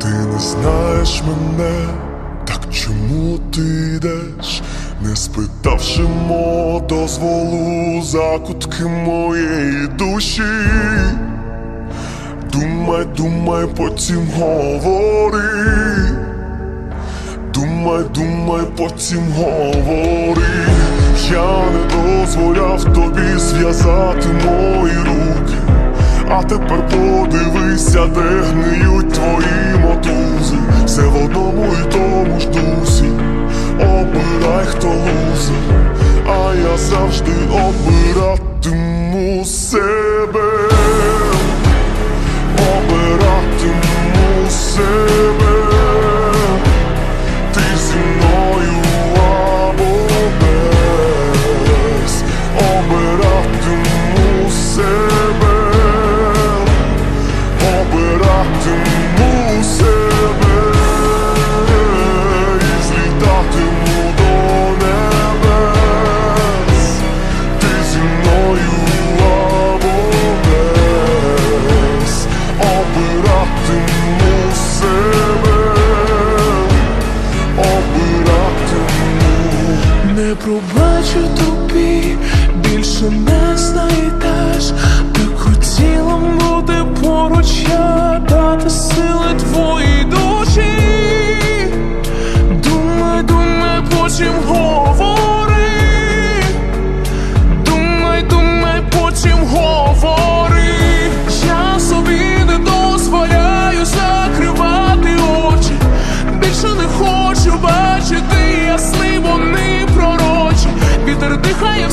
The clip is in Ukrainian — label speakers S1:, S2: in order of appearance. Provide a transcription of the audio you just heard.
S1: Ти не знаєш мене, так чому ти йдеш, не спитавши мого дозволу закутки моєї душі. Думай, думай, потім говори. Думай, думай, потім говори. Я не дозволяв тобі зв'язати. А тепер подивися, де гниють твої мотузи. Все в одному і тому ж дусі. Обирай, хто лузер, а я завжди обиратиму себе.
S2: Ясни вони пророчі. Вітер дихає в